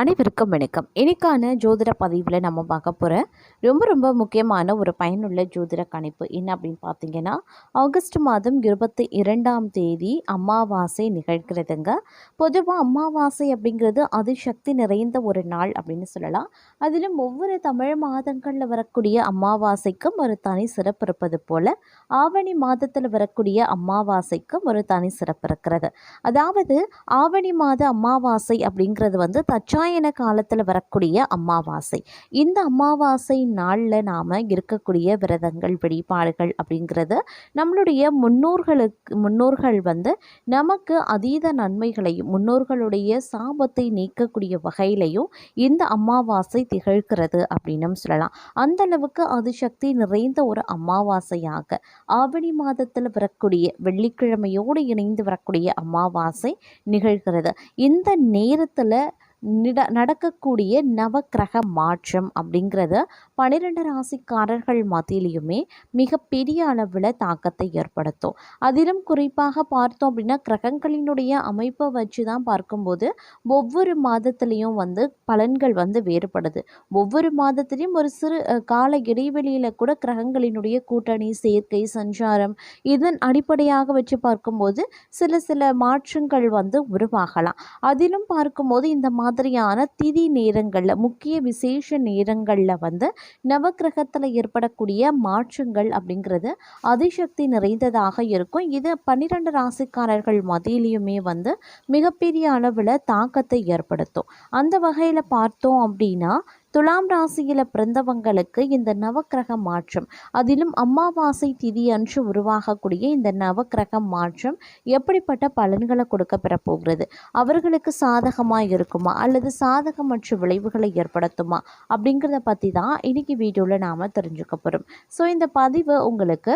அனைவருக்கும் வணக்கம். இன்னைக்கான ஜோதிட பதிவில் நம்ம பார்க்க போகிற ரொம்ப ரொம்ப முக்கியமான ஒரு பயனுள்ள ஜோதிட கணிப்பு என்ன அப்படின்னு பார்த்தீங்கன்னா ஆகஸ்ட் மாதம் இருபத்தி இரண்டாம் தேதி அமாவாசை நிகழ்கிறதுங்க. பொதுவாக அமாவாசை அப்படிங்கிறது அதிசக்தி நிறைந்த ஒரு நாள் அப்படின்னு சொல்லலாம். அதிலும் ஒவ்வொரு தமிழ் மாதங்களில் வரக்கூடிய அமாவாசைக்கும் ஒரு தனி சிறப்பு இருப்பது போல் ஆவணி மாதத்தில் வரக்கூடிய அமாவாசைக்கும் ஒரு தனி சிறப்பு இருக்கிறது. அதாவது ஆவணி மாத அமாவாசை அப்படிங்கிறது வந்து தச்சாயன காலத்தில் வரக்கூடிய அமாவாசை. இந்த அமாவாசை நாளில் நாம் இருக்கக்கூடிய விரதங்கள் வெளிப்பாடுகள் அப்படிங்கிறது நம்மளுடைய முன்னோர்களுக்கு முன்னோர்கள் வந்து நமக்கு அதீத நன்மைகளையும் முன்னோர்களுடைய சாபத்தை நீக்கக்கூடிய வகையிலையும் இந்த அமாவாசை திகழ்கிறது அப்படின்னும் சொல்லலாம். அந்த அளவுக்கு அது சக்தி நிறைந்த ஒரு அமாவாசையாக ஆவணி மாதத்தில் வரக்கூடிய வெள்ளிக்கிழமையோடு இணைந்து வரக்கூடிய அமாவாசை நிகழ்கிறது. இந்த நேரத்தில் நிட நடக்கக்கூடிய நவக்கிரக மாற்றம் அப்படிங்கிறத பன்னிரெண்டு ராசிக்காரர்கள் மத்தியிலையுமே மிகப்பெரிய அளவில் தாக்கத்தை ஏற்படுத்தும். அதிலும் குறிப்பாக பார்த்தோம் அப்படின்னா கிரகங்களினுடைய அமைப்பை வச்சு தான் பார்க்கும்போது ஒவ்வொரு மாதத்துலேயும் வந்து பலன்கள் வந்து வேறுபடுது. ஒவ்வொரு மாதத்துலேயும் ஒரு சிறு கால இடைவெளியில் கூட கிரகங்களினுடைய கூட்டணி சேர்க்கை சஞ்சாரம் இதன் அடிப்படையாக வச்சு பார்க்கும்போது சில சில மாற்றங்கள் வந்து உருவாகலாம். அதிலும் பார்க்கும்போது இந்த மாதிரியான திதி நேரங்களில் முக்கிய விசேஷ நேரங்களில் வந்து நவக்கிரகத்தில் ஏற்படக்கூடிய மாற்றங்கள் அப்படிங்கிறது அதிசக்தி நிறைந்ததாக இருக்கும். இது பன்னிரெண்டு ராசிக்காரர்கள் மத்தியிலையுமே வந்து மிகப்பெரிய அளவில் தாக்கத்தை ஏற்படுத்தும். அந்த வகையில் பார்த்தோம் அப்படின்னா துலாம் ராசியில் பிறந்தவங்களுக்கு இந்த நவக்கிரக மாற்றம். அதிலும் அமாவாசை திதி அன்று உருவாகக்கூடிய இந்த நவக்கிரக மாற்றம் எப்படிப்பட்ட பலன்களை கொடுக்க பெறப்போகிறது? அவர்களுக்கு சாதகமாக இருக்குமா? அல்லது சாதகமற்ற விளைவுகளை ஏற்படுத்துமா? அப்படிங்கிறத பற்றி தான் இன்றைக்கி வீடியோவில் நாம் தெரிஞ்சுக்க போகிறோம் ஸோ இந்த பதிவு உங்களுக்கு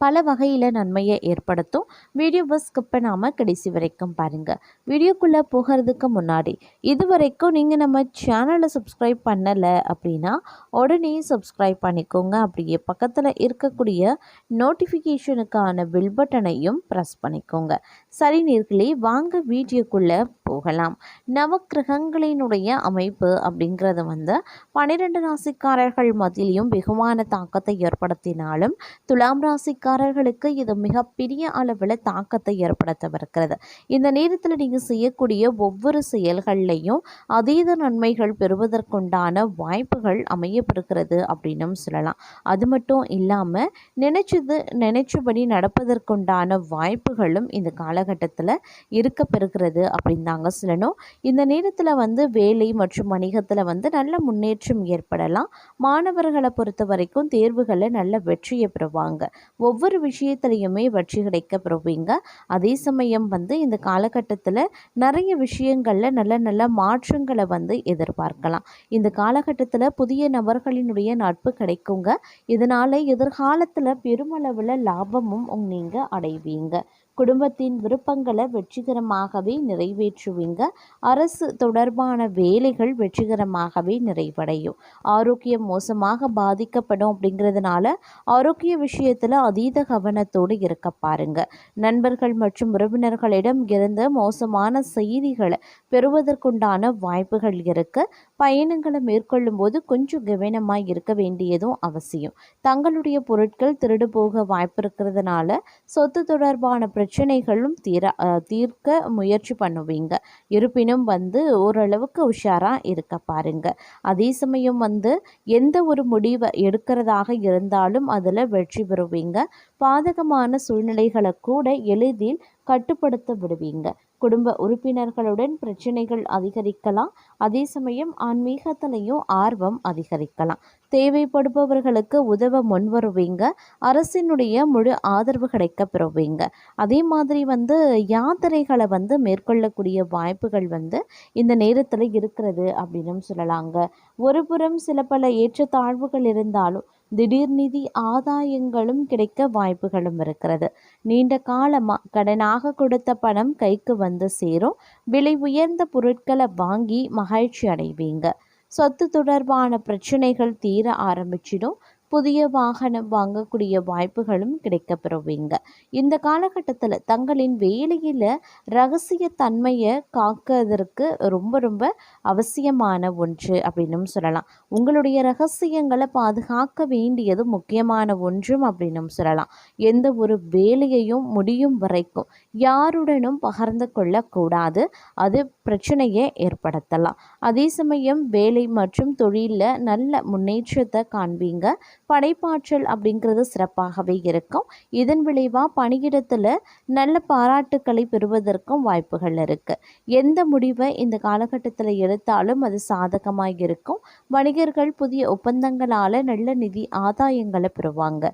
பல வகையில் நன்மையை ஏற்படுத்தும். வீடியோவை ஸ்கிப் பண்ணாமல் கடைசி வரைக்கும் பாருங்கள் வீடியோக்குள்ளே போகிறதுக்கு முன்னாடி இது வரைக்கும் நீங்கள் நம்ம சேனலை சப்ஸ்கிரைப் பண்ணலை அப்படின்னா உடனே சப்ஸ்கிரைப் பண்ணிக்கோங்க. அப்படியே பக்கத்தில் இருக்கக்கூடிய நோட்டிஃபிகேஷனுக்கான பில் பட்டனையும் ப்ரெஸ் பண்ணிக்கோங்க. சரி நேர்களே வாங்க வீடியோக்குள்ளே போகலாம். நவக்கிரகங்களினுடைய அமைப்பு அப்படிங்கிறது வந்து பன்னிரெண்டு ராசிக்காரர்கள் மத்தியிலையும் வெகுவான தாக்கத்தை ஏற்படுத்தினாலும் துலாம் ராசிக்காரர்களுக்கு இது மிகப்பெரிய அளவில் தாக்கத்தை ஏற்படுத்தவிருக்கிறது. இந்த நேரத்தில் நீங்கள் செய்யக்கூடிய ஒவ்வொரு செயல்கள்லையும் அதீத நன்மைகள் பெறுவதற்குண்டான வாய்ப்புகள் அமையப்பெறுகிறது அப்படின்னும் சொல்லலாம். அது மட்டும் இல்லாமல் நினைச்சது நினைச்சபடி நடப்பதற்குண்டான வாய்ப்புகளும் இந்த காலகட்டத்தில் இருக்க பெறுகிறது அப்படின்னு தாங்க சொல்லணும். இந்த நேரத்தில் வந்து வேலை மற்றும் வணிகத்தில் வந்து நல்ல முன்னேற்றம் ஏற்படலாம். மாணவர்களை பொறுத்த வரைக்கும் தேர்வுகளில் நல்ல வெற்றியை பெறுவாங்க. ஒவ்வொரு விஷயத்துலையுமே வெற்றி கிடைக்க பெறுவீங்க. அதே சமயம் வந்து இந்த காலகட்டத்தில் நிறைய விஷயங்களில் நல்ல நல்ல மாற்றங்களை வந்து எதிர்பார்க்கலாம். இந்த காலகட்டத்தில் புதிய நபர்களினுடைய நட்பு கிடைக்குங்க. இதனால் எதிர்காலத்தில் பெருமளவில் லாபமும் நீங்கள் அடைவீங்க. குடும்பத்தின் விருப்பங்களை வெற்றிகரமாகவே நிறைவேற்றுவீங்க. அரசு தொடர்பான வேலைகள் வெற்றிகரமாகவே நிறைவடையும். ஆரோக்கியம் மோசமாக பாதிக்கப்படும் அப்படிங்கிறதுனால ஆரோக்கிய விஷயத்தில் அதீத கவனத்தோடு இருக்க பாருங்க. நண்பர்கள் மற்றும் உறவினர்களிடம் இருந்து மோசமான செய்திகளை பெறுவதற்குண்டான வாய்ப்புகள் இருக்கு. பயணங்களை மேற்கொள்ளும் போது கொஞ்சம் கவனமாக இருக்க வேண்டியதும் அவசியம். தங்களுடைய பொருட்கள் திருடு போக வாய்ப்பு இருக்கிறதுனால சொத்து தொடர்பான பிரச்சனைகளும் தீர தீர்க்க முயற்சி பண்ணுவீங்க. இருப்பினும் வந்து ஓரளவுக்கு உஷாராக இருக்க பாருங்க. அதே சமயம் வந்து எந்த ஒரு முடிவை எடுக்கிறதாக இருந்தாலும் அதில் வெற்றி பெறுவீங்க. பாதகமான சூழ்நிலைகளை கூட எளிதில் கட்டுப்படுத்த விடுவீங்க. குடும்ப உறுப்பினர்களுடன் பிரச்சனைகள் அதிகரிக்கலாம். அதே சமயம் ஆன்மீகத்திலையும் ஆர்வம் அதிகரிக்கலாம். தேவைப்படுபவர்களுக்கு உதவ முன்வருவீங்க. அரசினுடைய முழு ஆதரவு கிடைக்க பெறுவீங்க. அதே மாதிரி வந்து யாத்திரைகளை வந்து மேற்கொள்ளக்கூடிய வாய்ப்புகள் வந்து இந்த நேரத்தில் இருக்கிறது அப்படின்னு சொல்லலாங்க. ஒரு புறம் சில பல ஏற்றத்தாழ்வுகள் இருந்தாலும் திடீர் நிதி ஆதாயங்களும் கிடைக்க வாய்ப்புகளும் இருக்கிறது. நீண்ட காலமாக கடனாக கொடுத்த பணம் கைக்கு வந்து சேரும். விலை உயர்ந்த பொருட்களை வாங்கி மகிழ்ச்சி அடைவீங்க. சொத்து தொடர்பான பிரச்சனைகள் தீர ஆரம்பிச்சிடும். புதிய வாகனம் வாங்கக்கூடிய வாய்ப்புகளும் கிடைக்கப்பெறுவீங்க. இந்த காலகட்டத்தில் தங்களின் வேலையில் ரகசியத்தன்மையை காக்கிறதுக்கு ரொம்ப ரொம்ப அவசியமான ஒன்று அப்படின்னும் சொல்லலாம். உங்களுடைய ரகசியங்களை பாதுகாக்க வேண்டியது முக்கியமான ஒன்றும் அப்படின்னும் சொல்லலாம். எந்த ஒரு வேலையையும் முடியும் வரைக்கும் யாருடனும் பகிர்ந்து கொள்ளக்கூடாது. அது பிரச்சனையை ஏற்படுத்தலாம். அதே சமயம் வேலை மற்றும் தொழிலில் நல்ல முன்னேற்றத்தை காண்பீங்க. படைப்பாற்றல் அப்படிங்கிறது சிறப்பாகவே இருக்கும். இதன் விளைவாக பணியிடத்தில் நல்ல பாராட்டுக்களை பெறுவதற்கும் வாய்ப்புகள் இருக்குது எந்த முடிவை இந்த காலகட்டத்தில் எடுத்தாலும் அது சாதகமாக இருக்கும். வணிகர்கள் புதிய ஒப்பந்தங்களால் நல்ல நிதி ஆதாயங்களை பெறுவாங்க.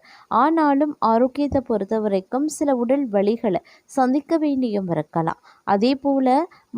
ஆனாலும் ஆரோக்கியத்தை பொறுத்த வரைக்கும் சில உடல் வலிகளை சந்திக்க வேண்டியும் இருக்கலாம். அதே போல்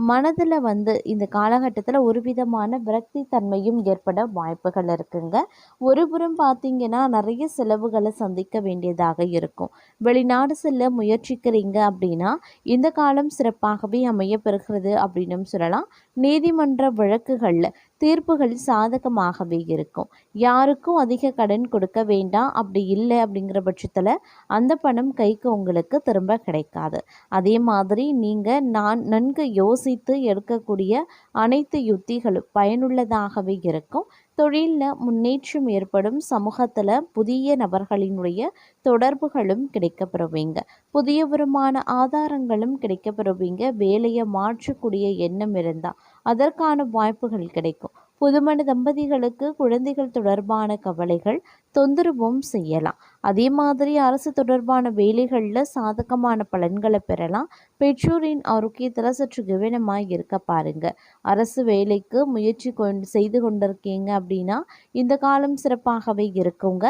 மனதில் வந்து இந்த காலகட்டத்தில் ஒரு விதமான விரக்தி தன்மையும் ஏற்பட வாய்ப்புகள் இருக்குங்க. ஒருபுறம் பார்த்தீங்கன்னா நிறைய செலவுகளை சந்திக்க வேண்டியதாக இருக்கும். வெளிநாடு செல்ல முயற்சிக்கிறீங்க அப்படின்னா இந்த காலம் சிறப்பாகவே அமைய பெறுகிறது அப்படின்னு சொல்லலாம். நீதிமன்ற வழக்குகளில் தீர்ப்புகள் சாதகமாகவே இருக்கும். யாருக்கும் அதிக கடன் கொடுக்க வேண்டாம் அப்படி இல்லை அப்படிங்கிற பட்சத்தில் அந்த பணம் கைக்கு உங்களுக்கு திரும்ப கிடைக்காது. அதே மாதிரி நீங்கள் நான் நன்கு யோசித்து எடுக்கக்கூடிய அனைத்து யுத்திகளும் பயனுள்ளதாகவே இருக்கும். தொழிலில் முன்னேற்றம் ஏற்படும் சமூகத்தில் புதிய நபர்களினுடைய தொடர்புகளும் கிடைக்கப்பெறுவீங்க. புதிய வருமான ஆதாரங்களும் கிடைக்கப்பெறுவீங்க. வேலையை மாற்றக்கூடிய எண்ணம் இருந்தால் அதற்கான வாய்ப்புகள் கிடைக்கும். புதுமண தம்பதிகளுக்கு குழந்தைகள் தொடர்பான கவலைகள் தொந்தரவும் செய்யலாம். அதே மாதிரி அரசு தொடர்பான வேலைகளில் சாதகமான பலன்களை பெறலாம். பெற்றோரின் ஆரோக்கியத்தில் சற்று கவனமாக இருக்க பாருங்க. அரசு வேலைக்கு முயற்சி கொண்டு செய்து கொண்டிருக்கீங்க அப்படின்னா இந்த காலம் சிறப்பாகவே இருக்குங்க.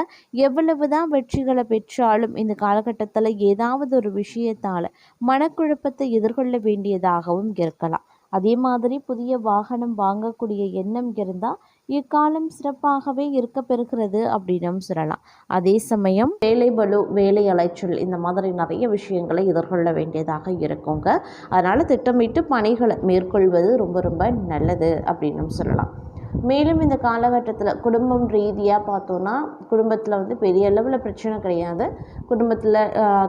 எவ்வளவு தான் வெற்றிகளை பெற்றாலும் இந்த காலகட்டத்தில் ஏதாவது ஒரு விஷயத்தால் மனக்குழப்பத்தை எதிர்கொள்ள வேண்டியதாகவும் இருக்கலாம். அதே மாதிரி புதிய வாகனம் வாங்கக்கூடிய எண்ணம் இருந்தால் இக்காலம் சிறப்பாகவே இருக்க பெறுகிறது அப்படின்னும் சொல்லலாம். அதே சமயம் வேலை பலு வேலை அலைச்சல் இந்த மாதிரி நிறைய விஷயங்களை எதிர்கொள்ள வேண்டியதாக இருக்குங்க. அதனால் திட்டமிட்டு பணிகளை மேற்கொள்வது ரொம்ப ரொம்ப நல்லது அப்படின்னும் சொல்லலாம். மேலும் இந்த காலகட்டத்தில் குடும்பம் ரீதியாக பார்த்தோன்னா குடும்பத்தில் வந்து பெரிய அளவில் பிரச்சனை கிடையாது. குடும்பத்தில்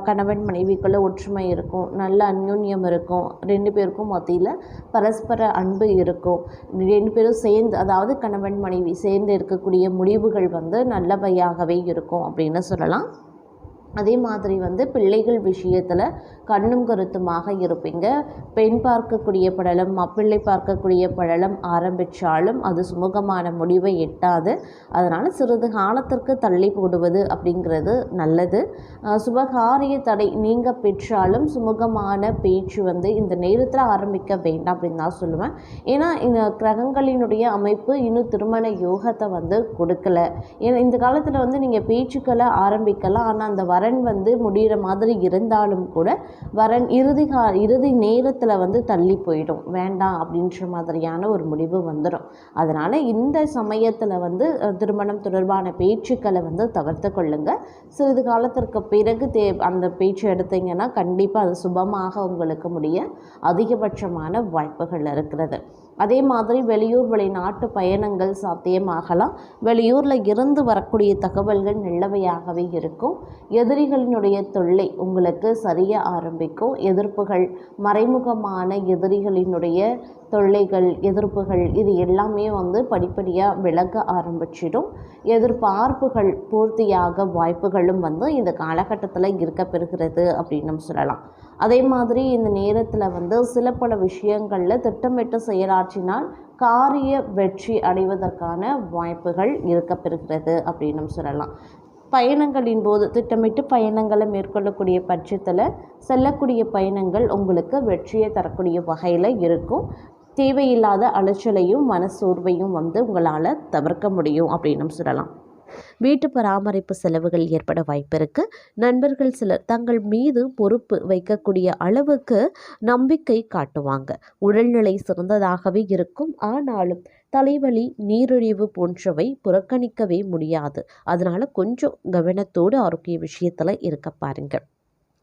கணவன் மனைவிக்குள்ளே ஒற்றுமை இருக்கும். நல்ல அந்யோன்யம் இருக்கும். ரெண்டு பேருக்கும் மத்தியில் பரஸ்பர அன்பு இருக்கும். ரெண்டு பேரும் சேர்ந்து அதாவது கணவன் மனைவி சேர்ந்து இருக்கக்கூடிய முடிவுகள் வந்து நல்லவையாகவே இருக்கும் அப்படின்னு சொல்லலாம். அதே மாதிரி வந்து பிள்ளைகள் விஷயத்தில் கண்ணும் கருத்துமாக இருப்பீங்க. பெண் பார்க்கக்கூடிய படலம் மாப்பிள்ளை பார்க்கக்கூடிய படலம் ஆரம்பித்தாலும் அது சுமூகமான முடிவை எட்டாது. அதனால் சிறிது காலத்திற்கு தள்ளி போடுவது அப்படிங்கிறது நல்லது. சுபகாரிய தடை நீங்கள் பெற்றாலும் சுமூகமான பேச்சு வந்து இந்த நேரத்தில் ஆரம்பிக்க வேண்டாம் அப்படின்னு தான் சொல்லுவேன். ஏன்னா இந்த கிரகங்களினுடைய அமைப்பு இன்னும் திருமண யோகத்தை வந்து கொடுக்கல. ஏன்னா இந்த காலத்தில் வந்து நீங்கள் பேச்சுக்களை ஆரம்பிக்கலாம். ஆனால் அந்த வரன் வந்து முடிகிற மாதிரி இருந்தாலும் கூட வரன் இறுதி கா இறுதி நேரத்தில் வந்து தள்ளி போயிடும். வேண்டாம் அப்படின்ற மாதிரியான ஒரு முடிவு வந்துடும் அதனால் இந்த சமயத்தில் வந்து திருமணம் தொடர்பான பேச்சுக்களை வந்து தவிர்த்து கொள்ளுங்கள் சிறிது காலத்திற்கு பிறகு தே அந்த பேச்சு எடுத்தீங்கன்னா கண்டிப்பாக அது சுபமாக உங்களுக்கு முடிய அதிகபட்சமான வாய்ப்புகள் இருக்கிறது. அதே மாதிரி வெளியூர் வெளிநாட்டு பயணங்கள் சாத்தியமாகலாம். வெளியூரில் இருந்து வரக்கூடிய தகவல்கள் நல்லவையாகவே இருக்கும். எதிரிகளினுடைய தொல்லை உங்களுக்கு சரிய ஆரம்பிக்கும். எதிர்ப்புகள் மறைமுகமான எதிரிகளினுடைய தொல்லைகள் எதிர்ப்புகள் இது எல்லாமே வந்து படிப்படியாக விலக ஆரம்பிச்சிடும். எதிர்பார்ப்புகள் பூர்த்தியாக வாய்ப்புகளும் வந்து இந்த காலகட்டத்தில் இருக்கப்பெறுகிறது அப்படின்னு சொல்லலாம். அதே மாதிரி இந்த நேரத்தில் வந்து சில பல விஷயங்களில் திட்டமிட்டு செயலாற்றினால் காரிய வெற்றி அடைவதற்கான வாய்ப்புகள் இருக்கப்பெறுகிறது அப்படின்னு சொல்லலாம். பயணங்களின் போது திட்டமிட்டு பயணங்களை மேற்கொள்ளக்கூடிய பட்சத்தில் செல்லக்கூடிய பயணங்கள் உங்களுக்கு வெற்றியை தரக்கூடிய வகையில் இருக்கும். தேவையில்லாத அலைச்சலையும் மனசோர்வையும் வந்து உங்களால் தவிர்க்க முடியும் அப்படின்னு சொல்லலாம். வீட்டு பராமரிப்பு செலவுகள் ஏற்பட வாய்ப்பிருக்கு. நண்பர்கள் சிலர் தங்கள் மீது பொறுப்பு வைக்கக்கூடிய அளவுக்கு நம்பிக்கை காட்டுவாங்க. உடல்நிலை சிறந்ததாகவே இருக்கும். ஆனாலும் தலைவலி நீரிழிவு போன்றவை புறக்கணிக்கவே முடியாது. அதனால கொஞ்சம் கவனத்தோடு ஆரோக்கிய விஷயத்தில் இருக்க பாருங்கள்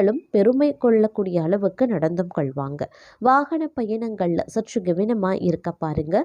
பெண்களும் பெருமை கொள்ளக்கூடிய அளவுக்கு நடந்தும் கொள்வாங்க. வாகன பயணங்களில் சற்று கவனமாக இருக்க பாருங்க.